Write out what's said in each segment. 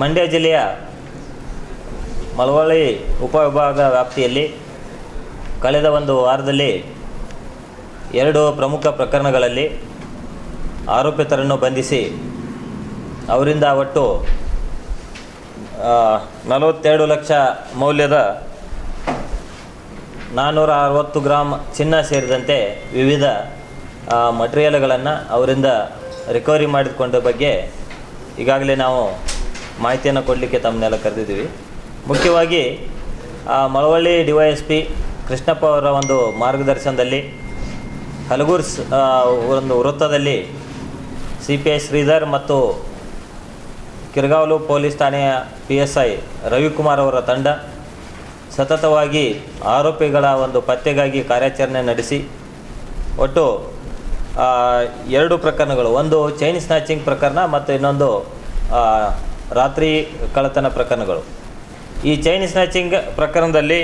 ಮಂಡ್ಯ ಜಿಲ್ಲೆಯ ಮಳವಳ್ಳಿ ಉಪವಿಭಾಗ ವ್ಯಾಪ್ತಿಯಲ್ಲಿ ಕಳೆದ ಒಂದು ವಾರದಲ್ಲಿ ಎರಡು ಪ್ರಮುಖ ಪ್ರಕರಣಗಳಲ್ಲಿ ಆರೋಪಿತರನ್ನು ಬಂಧಿಸಿ ಅವರಿಂದ ಒಟ್ಟು ನಲವತ್ತೆರಡು ಲಕ್ಷ ಮೌಲ್ಯದ ನಾನ್ನೂರ ಅರವತ್ತು ಗ್ರಾಮ್ ಚಿನ್ನ ಸೇರಿದಂತೆ ವಿವಿಧ ಮಟೀರಿಯಲ್ಗಳನ್ನು ಅವರಿಂದ ರಿಕವರಿ ಮಾಡಿಕೊಂಡ ಬಗ್ಗೆ ಈಗಾಗಲೇ ನಾವು ಮಾಹಿತಿಯನ್ನು ಕೊಡಲಿಕ್ಕೆ ತಮ್ಮನ್ನೆಲ್ಲ ಕರೆದಿದ್ದೀವಿ. ಮುಖ್ಯವಾಗಿ Malavalli D Y S P Krishnappa ಅವರ ಒಂದು ಮಾರ್ಗದರ್ಶನದಲ್ಲಿ ಹಲಗೂರ್ಸ್ ಒಂದು ವೃತ್ತದಲ್ಲಿ ಸಿ ಪಿ ಐ ಶ್ರೀಧರ್ ಮತ್ತು ಕಿರ್ಗಾವಲು ಪೊಲೀಸ್ ಠಾಣೆಯ ಪಿ ಎಸ್ ಐ ರವಿಕುಮಾರ್ ಅವರ ತಂಡ ಸತತವಾಗಿ ಆರೋಪಿಗಳ ಒಂದು ಪತ್ತೆಗಾಗಿ ಕಾರ್ಯಾಚರಣೆ ನಡೆಸಿ, ಒಟ್ಟು ಎರಡು ಪ್ರಕರಣಗಳು. ಒಂದು ಚೈನ್ ಸ್ನ್ಯಾಚಿಂಗ್ ಪ್ರಕರಣ ಮತ್ತು ಇನ್ನೊಂದು ರಾತ್ರಿ ಕಳ್ಳತನ ಪ್ರಕರಣಗಳು. ಈ ಚೈನ್ ಸ್ನ್ಯಾಚಿಂಗ್ ಪ್ರಕರಣದಲ್ಲಿ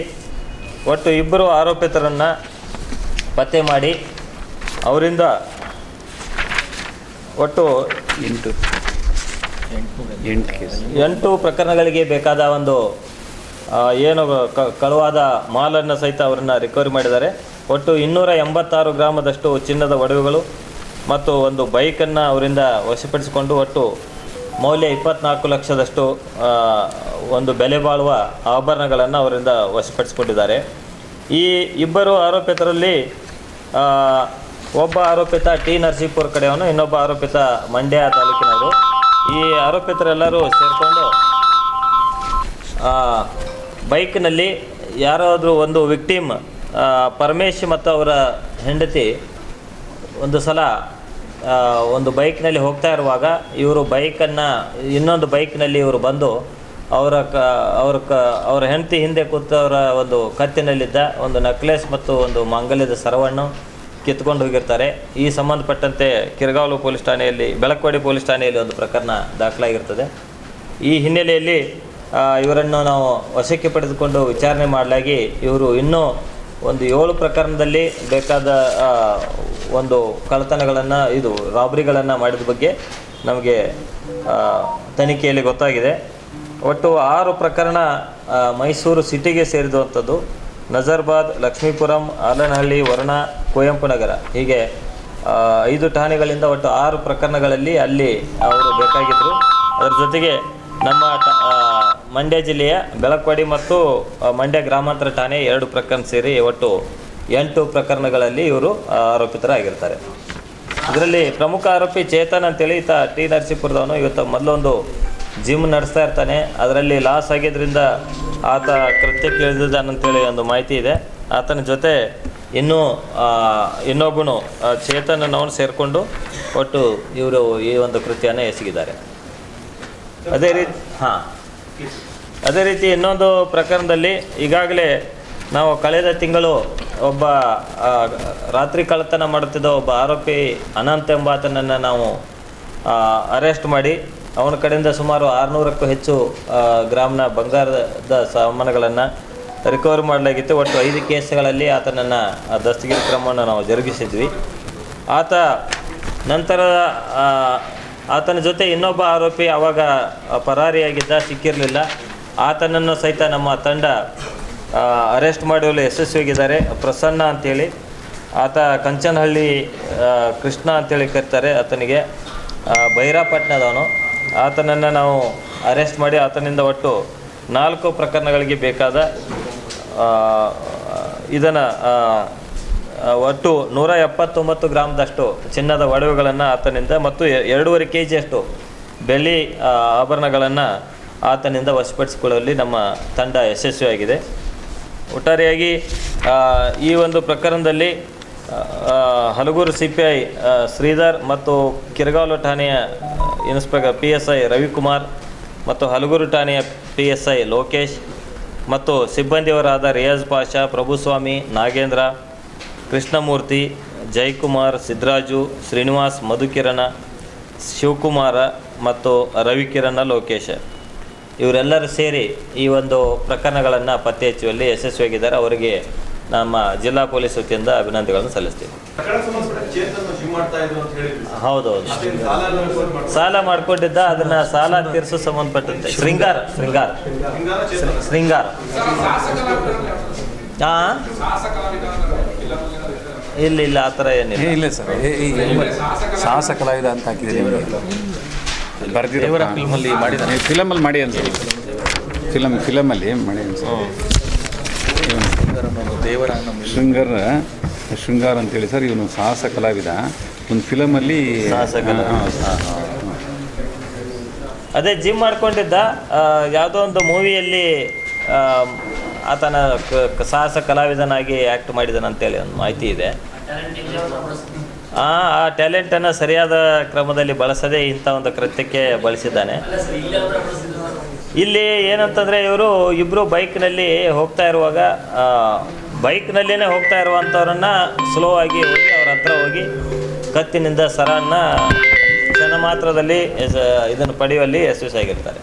ಒಟ್ಟು ಇಬ್ಬರು ಆರೋಪಿತರನ್ನು ಪತ್ತೆ ಮಾಡಿ ಅವರಿಂದ ಒಟ್ಟು ಎಂಟು. ಎಂಟು ಪ್ರಕರಣಗಳಿಗೆ ಬೇಕಾದ ಒಂದು ಏನು ಕಳುವಾದ ಮಾಲನ್ನು ಸಹಿತ ಅವರನ್ನು ರಿಕವರಿ ಮಾಡಿದ್ದಾರೆ. ಒಟ್ಟು ಇನ್ನೂರ ಎಂಬತ್ತಾರು ಗ್ರಾಮದಷ್ಟು ಚಿನ್ನದ ಒಡವೆಗಳು ಮತ್ತು ಒಂದು ಬೈಕನ್ನು ಅವರಿಂದ ವಶಪಡಿಸಿಕೊಂಡು ಒಟ್ಟು ಮೌಲ್ಯ ಇಪ್ಪತ್ನಾಲ್ಕು ಲಕ್ಷದಷ್ಟು ಒಂದು ಬೆಲೆ ಬಾಳುವ ಆಭರಣಗಳನ್ನು ಅವರಿಂದ ವಶಪಡಿಸಿಕೊಂಡಿದ್ದಾರೆ. ಈ ಇಬ್ಬರು ಆರೋಪಿತರಲ್ಲಿ ಒಬ್ಬ ಆರೋಪಿತ ಟಿ ನರಸೀಪುರ ಕಡೆಯವನು, ಇನ್ನೊಬ್ಬ ಆರೋಪಿತ ಮಂಡ್ಯ ತಾಲೂಕಿನವರು. ಈ ಆರೋಪಿತರೆಲ್ಲರೂ ಸೇರಿಕೊಂಡು ಬೈಕ್ನಲ್ಲಿ ಯಾರಾದರೂ ಒಂದು ವಿಕ್ಟಿಮ್ ಪರಮೇಶ್ ಮತ್ತು ಅವರ ಹೆಂಡತಿ ಒಂದು ಸಲ ಒಂದು ಬೈಕ್ನಲ್ಲಿ ಹೋಗ್ತಾ ಇರುವಾಗ ಇವರು ಬೈಕನ್ನು, ಇನ್ನೊಂದು ಬೈಕ್ನಲ್ಲಿ ಇವರು ಬಂದು ಅವರ ಕ, ಅವ್ರ ಕ, ಅವರ ಹೆಂಡತಿ ಹಿಂದೆ ಕೂತವರ ಒಂದು ಕತ್ತಿನಲ್ಲಿದ್ದ ಒಂದು ನಕ್ಲೆಸ್ ಮತ್ತು ಒಂದು ಮಾಂಗಲ್ಯದ ಸರವನ್ನು ಕಿತ್ಕೊಂಡು ಹೋಗಿರ್ತಾರೆ. ಈ ಸಂಬಂಧಪಟ್ಟಂತೆ ಕಿರ್ಗಾವಲು ಪೊಲೀಸ್ ಠಾಣೆಯಲ್ಲಿ, ಬೆಳಕವಾಡಿ ಪೊಲೀಸ್ ಠಾಣೆಯಲ್ಲಿ ಒಂದು ಪ್ರಕರಣ ದಾಖಲಾಗಿರ್ತದೆ. ಈ ಹಿನ್ನೆಲೆಯಲ್ಲಿ ಇವರನ್ನು ನಾವು ವಶಕ್ಕೆ ಪಡೆದುಕೊಂಡು ವಿಚಾರಣೆ ಮಾಡಲಾಗಿ ಇವರು ಇನ್ನೂ ಒಂದು ಏಳು ಪ್ರಕರಣದಲ್ಲಿ ಬೇಕಾದ ಒಂದು ಕಳ್ಳತನಗಳನ್ನು, ಇದು ರಾಬ್ರಿಗಳನ್ನು ಮಾಡಿದ ಬಗ್ಗೆ ನಮಗೆ ತನಿಖೆಯಲ್ಲಿ ಗೊತ್ತಾಗಿದೆ. ಒಟ್ಟು ಆರು ಪ್ರಕರಣ ಮೈಸೂರು ಸಿಟಿಗೆ ಸೇರಿದಂಥದ್ದು ನಜರ್ಬಾದ್, ಲಕ್ಷ್ಮೀಪುರಂ, ಆಲನಹಳ್ಳಿ, ವರ್ಣ, ಕುವೆಂಪು ನಗರ. ಹೀಗೆ ಐದು ಠಾಣೆಗಳಿಂದ ಒಟ್ಟು ಆರು ಪ್ರಕರಣಗಳಲ್ಲಿ ಅಲ್ಲಿ ಅವರು ಬೇಕಾಗಿದ್ದರು ಅದರ ಜೊತೆಗೆ ನಮ್ಮ ಮಂಡ್ಯ ಜಿಲ್ಲೆಯ ಬೆಳಕ್ವಾಡಿ ಮತ್ತು ಮಂಡ್ಯ ಗ್ರಾಮಾಂತರ ಠಾಣೆ ಎರಡು ಪ್ರಕರಣ ಸೇರಿ ಒಟ್ಟು ಎಂಟು ಪ್ರಕರಣಗಳಲ್ಲಿ ಇವರು ಆರೋಪಿತರಾಗಿರ್ತಾರೆ. ಇದರಲ್ಲಿ ಪ್ರಮುಖ ಆರೋಪಿ ಚೇತನ್ ಅಂತೇಳಿ ಈತ ಟಿ ನರಸೀಪುರದವನು. ಇವತ್ತು ಮೊದಲೊಂದು ಜಿಮ್ ನಡೆಸ್ತಾ ಇರ್ತಾನೆ. ಅದರಲ್ಲಿ ಲಾಸ್ ಆಗಿದ್ದರಿಂದ ಆತ ಕೃತ್ಯಕ್ಕೆ ಇಳಿದಿದ್ದಾನಂತೇಳಿ ಒಂದು ಮಾಹಿತಿ ಇದೆ. ಆತನ ಜೊತೆ ಇನ್ನೂ ಇನ್ನೊಬ್ಬನು ಚೇತನನವನು ಚೇತನ್ ಅನ್ನೋನು ಸೇರಿಕೊಂಡು ಒಟ್ಟು ಇವರು ಈ ಒಂದು ಕೃತ್ಯನ ಎಸಗಿದ್ದಾರೆ. ಅದೇ ರೀತಿ, ಹಾಂ. ಅದೇ ರೀತಿ ಇನ್ನೊಂದು ಪ್ರಕರಣದಲ್ಲಿ ಈಗಾಗಲೇ ನಾವು ಕಳೆದ ತಿಂಗಳು ಒಬ್ಬ ರಾತ್ರಿ ಕಳ್ಳತನ ಮಾಡುತ್ತಿದ್ದ ಒಬ್ಬ ಆರೋಪಿ ಅನಂತ್ ಎಂಬಾತನನ್ನು ನಾವು ಅರೆಸ್ಟ್ ಮಾಡಿ, ಅವನ ಕಡೆಯಿಂದ ಸುಮಾರು ಆರುನೂರಕ್ಕೂ ಹೆಚ್ಚು ಗ್ರಾಮ್ನ ಬಂಗಾರದ ಸಾಮಾನುಗಳನ್ನು ರಿಕವರ್ ಮಾಡಲಾಗಿತ್ತು. ಒಟ್ಟು ಐದು ಕೇಸ್ಗಳಲ್ಲಿ ಆತನನ್ನು ದಸ್ತಗಿರಿ ಕ್ರಮವನ್ನು ನಾವು ಜರುಗಿಸಿದ್ವಿ. ಆತ ನಂತರ ಆತನ ಜೊತೆ ಇನ್ನೊಬ್ಬ ಆರೋಪಿ ಆವಾಗ ಪರಾರಿಯಾಗಿದ್ದ, ಸಿಕ್ಕಿರಲಿಲ್ಲ. ಆತನನ್ನು ಸಹಿತ ನಮ್ಮ ತಂಡ ಅರೆಸ್ಟ್ ಮಾಡುವಲ್ಲಿ ಯಶಸ್ವಿಯಾಗಿದ್ದಾರೆ ಪ್ರಸನ್ನ ಅಂಥೇಳಿ ಆತ ಕಂಚನಹಳ್ಳಿ ಕೃಷ್ಣ ಅಂತೇಳಿ ಕರೀತಾರೆ ಆತನಿಗೆ. ಬೈರಾಪಟ್ಟಣದವನು ಆತನನ್ನು ನಾವು ಅರೆಸ್ಟ್ ಮಾಡಿ ಆತನಿಂದ ಒಟ್ಟು ನಾಲ್ಕು ಪ್ರಕರಣಗಳಿಗೆ ಬೇಕಾದ ಇದನ್ನು ಒಟ್ಟು ನೂರ ಎಪ್ಪತ್ತೊಂಬತ್ತು ಗ್ರಾಮ್ದಷ್ಟು ಚಿನ್ನದ ಒಡವೆಗಳನ್ನು ಆತನಿಂದ ಮತ್ತು ಎರಡೂವರೆ ಕೆ ಜಿಯಷ್ಟು ಬೆಳ್ಳಿ ಆಭರಣಗಳನ್ನು ಆತನಿಂದ ವಶಪಡಿಸಿಕೊಳ್ಳುವಲ್ಲಿ ನಮ್ಮ ತಂಡ ಯಶಸ್ವಿಯಾಗಿದೆ. ಒಟ್ಟಾರೆಯಾಗಿ ಈ ಒಂದು ಪ್ರಕರಣದಲ್ಲಿ Halagur C P I Shridhar ಮತ್ತು ಕಿರಗಾಲು ಠಾಣೆಯ inspector P S I Ravikumar ಮತ್ತು ಹಲಗೂರು ಠಾಣೆಯ ಪಿ ಎಸ್ ಐ ಲೋಕೇಶ್ ಮತ್ತು ಸಿಬ್ಬಂದಿಯವರಾದ ರಿಯಾಜ್ ಪಾಷಾ, ಪ್ರಭುಸ್ವಾಮಿ, ನಾಗೇಂದ್ರ, ಕೃಷ್ಣಮೂರ್ತಿ ಜಯಕುಮಾರ್ ಸಿದ್ದರಾಜು ಶ್ರೀನಿವಾಸ್, ಮಧುಕಿರಣ, ಶಿವಕುಮಾರ ಮತ್ತು ರವಿಕಿರಣ ಲೋಕೇಶ. ಇವರೆಲ್ಲರೂ ಸೇರಿ ಈ ಒಂದು ಪ್ರಕರಣಗಳನ್ನು ಪತ್ತೆ ಹಚ್ಚುವಲ್ಲಿ ಯಶಸ್ವಿಯಾಗಿದ್ದಾರೆ. ಅವರಿಗೆ ನಮ್ಮ ಜಿಲ್ಲಾ ಪೊಲೀಸ್ ವತಿಯಿಂದ ಅಭಿನಂದನೆಗಳನ್ನು ಸಲ್ಲಿಸ್ತೀವಿ. ಹೌದೌದು. ಸಾಲ ಮಾಡಿಕೊಂಡಿದ್ದ ಅದನ್ನ ಸಾಲ ತೀರಿಸೋ ಸಂಬಂಧಪಟ್ಟಂತೆ. ಶೃಂಗಾರ ಶೃಂಗಾರ. ಶೃಂಗಾರ ಹಾ ಇಲ್ಲ ಇಲ್ಲ ಆ ಥರ ಏನಿಲ್ಲ. ಇಲ್ಲ ಸರ್. ಸಾಹಸ ಕಲಾವಿದ ಅಂತ ಹಾಕಿದ್ದೀನಿ ಬರ್ದಿರೋ ಫಿಲ್ಮಲ್ಲಿ ಮಾಡಿದ್ದಾನೆ. ಫಿಲಮಲ್ಲಿ ಮಾಡಿ ಅನ್ಸುತ್ತೆ ಫಿಲಮ್ ಫಿಲಮಲ್ಲಿ ಮಾಡಿ ಅನ್ಸುತ್ತೆ ದೇವರ ಶೃಂಗಾರ ಶೃಂಗಾರ ಅಂತೇಳಿ ಸರ್ ಇವನು ಸಾಹಸ ಕಲಾವಿದ. ಒಂದು ಫಿಲಮಲ್ಲಿ. ಅದೇ ಜಿಮ್ ಮಾಡ್ಕೊಂಡಿದ್ದ ಯಾವುದೋ ಒಂದು ಮೂವಿಯಲ್ಲಿ ಆತನ ಸಾಹಸ ಕಲಾವಿದನಾಗಿ ಆ್ಯಕ್ಟ್ ಮಾಡಿದನಂತೇಳಿ ಒಂದು ಮಾಹಿತಿ ಇದೆ. ಆ ಆ ಟ್ಯಾಲೆಂಟನ್ನು ಸರಿಯಾದ ಕ್ರಮದಲ್ಲಿ ಬಳಸದೆ ಇಂಥ ಒಂದು ಕೃತ್ಯಕ್ಕೆ ಬಳಸಿದ್ದಾನೆ. ಇಲ್ಲಿ ಏನಂತಂದರೆ ಇವರು ಇಬ್ಬರು ಬೈಕ್ನಲ್ಲಿ ಹೋಗ್ತಾ ಇರುವಾಗ ಬೈಕ್ನಲ್ಲೇ ಹೋಗ್ತಾ ಇರುವಂಥವ್ರನ್ನ ಸ್ಲೋ ಆಗಿ ಹೋಗಿ ಅವ್ರ ಹತ್ರ ಹೋಗಿ ಕತ್ತಿನಿಂದ ಸರನ್ನ ಕ್ಷಣ ಮಾತ್ರದಲ್ಲಿ ಇದನ್ನು ಪಡೆಯುವಲ್ಲಿ ಯಶಸ್ವಿಯಾಗಿರ್ತಾರೆ.